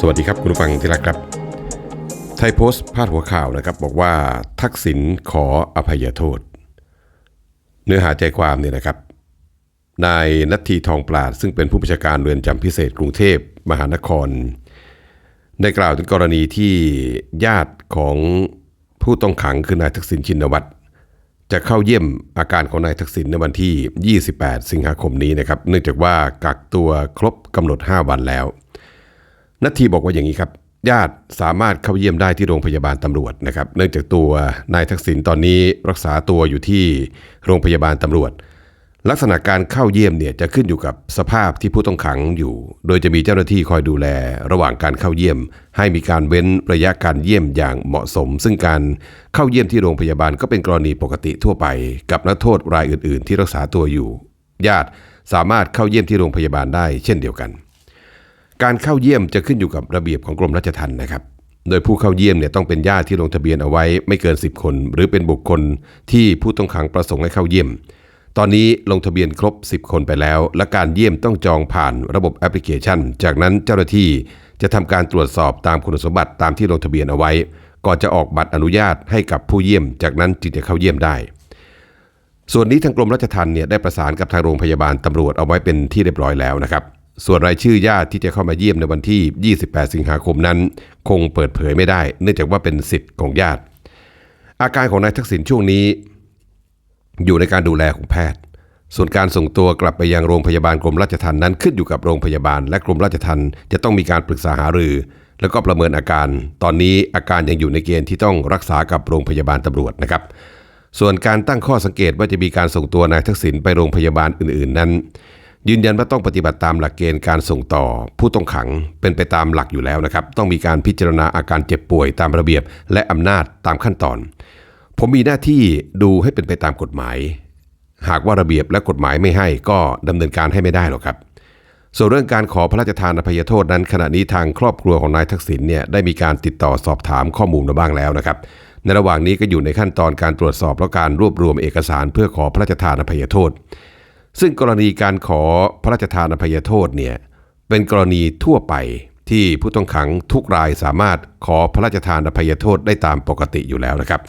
สวัสดีครับคุณผู้ฟังที่รักครับ ไทยโพสต์พาดหัวข่าวนะครับ บอกว่าทักษิณขออภัยโทษ เนื้อหาใจความเนี่ยนะครับ นายนัททีทองปราด ซึ่งเป็นผู้บัญชาการเรือนจำพิเศษกรุงเทพมหานคร ได้กล่าวถึงกรณีที่ญาติของผู้ต้องขังคือนายทักษิณชินวัตรจะเข้าเยี่ยมอาการของนายทักษิณในวันที่ 28 สิงหาคมนี้นะครับ เนื่องจากว่ากักตัวครบกำหนด 5 วันแล้ว นัททีบอกว่าอย่างนี้ครับ ญาติสามารถเข้าเยี่ยมได้ที่โรงพยาบาลตำรวจนะครับ เนื่องจากตัวนายทักษิณตอนนี้รักษาตัวอยู่ที่โรงพยาบาลตำรวจ ลักษณะการเข้าเยี่ยมเนี่ยจะขึ้นอยู่กับสภาพที่ผู้ต้องขังอยู่ โดยจะมีเจ้าหน้าที่คอยดูแล ระหว่างการเข้าเยี่ยม ให้มีการเว้นระยะการเยี่ยมอย่างเหมาะสม ซึ่งการเข้าเยี่ยมที่โรงพยาบาลก็เป็นกรณีปกติทั่วไป กับนักโทษรายอื่น ๆ ที่รักษาตัวอยู่ ญาติสามารถเข้าเยี่ยมที่โรงพยาบาลได้เช่นเดียวกัน การเข้าเยี่ยมจะขึ้นอยู่กับระเบียบของกรมราชทัณฑ์นะครับ โดยผู้เข้าเยี่ยมเนี่ยต้องเป็นญาติที่ลงทะเบียนเอาไว้ไม่เกิน 10 คน หรือเป็นบุคคลที่ผู้ต้องขังประสงค์ให้เข้าเยี่ยม ตอนนี้ลงทะเบียนครบ 10 คนไปแล้ว และการเยี่ยมต้องจองผ่านระบบแอปพลิเคชัน จากนั้นเจ้าหน้าที่จะทำการตรวจสอบตามคุณสมบัติตามที่ลงทะเบียนเอาไว้ ก่อนจะออกบัตรอนุญาตให้กับผู้เยี่ยม จากนั้นจึงจะเข้าเยี่ยมได้ส่วนนี้ทางกรมราชทัณฑ์เนี่ยได้ประสานกับทางโรงพยาบาลตำรวจเอาไว้เป็นที่เรียบร้อยแล้วนะครับ ส่วนรายชื่อญาติที่จะเข้ามาเยี่ยมในวันที่ 28 สิงหาคมนั้น คงเปิดเผยไม่ได้ เนื่องจากว่าเป็นสิทธิ์ของญาติ อาการของนายทักษิณช่วงนี้ อยู่ในการดูแลของแพทย์ ส่วนการส่งตัวกลับไปยังโรงพยาบาลกรมราชทัณฑ์นั้นขึ้นอยู่กับโรงพยาบาล และกรมราชทัณฑ์จะต้องมีการปรึกษาหารือ แล้วก็ประเมินอาการ ตอนนี้อาการยังอยู่ในเกณฑ์ที่ต้องรักษากับโรงพยาบาลตำรวจนะครับ ส่วนการตั้งข้อสังเกตว่าจะมีการส่งตัวนายทักษิณไปโรงพยาบาลอื่น ๆ นั้น ยืนยันว่าต้องปฏิบัติตามหลักเกณฑ์การส่งต่อ ผู้ต้องขังเป็นไปตามหลักอยู่แล้วนะครับ ต้องมีการพิจารณาอาการเจ็บป่วยตามระเบียบ และอำนาจตามขั้นตอน ผมมีหน้าที่ดูให้เป็นไปตามกฎหมาย หากว่าระเบียบและกฎหมายไม่ให้ก็ดำเนินการให้ไม่ได้หรอกครับ ส่วนเรื่องการขอพระราชทานอภัยโทษนั้น ขณะนี้ทางครอบครัวของนายทักษิณเนี่ยได้มีการติดต่อสอบถามข้อมูลมาบ้างแล้วนะครับ ในระหว่างนี้ก็อยู่ในขั้นตอนการตรวจสอบและการรวบรวมเอกสาร เพื่อขอพระราชทานอภัยโทษ ซึ่งกรณีการขอพระราชทานอภัยโทษเนี่ยเป็นกรณีทั่วไปที่ผู้ต้องขังทุกรายสามารถขอพระราชทานอภัยโทษได้ตามปกติอยู่แล้วนะครับ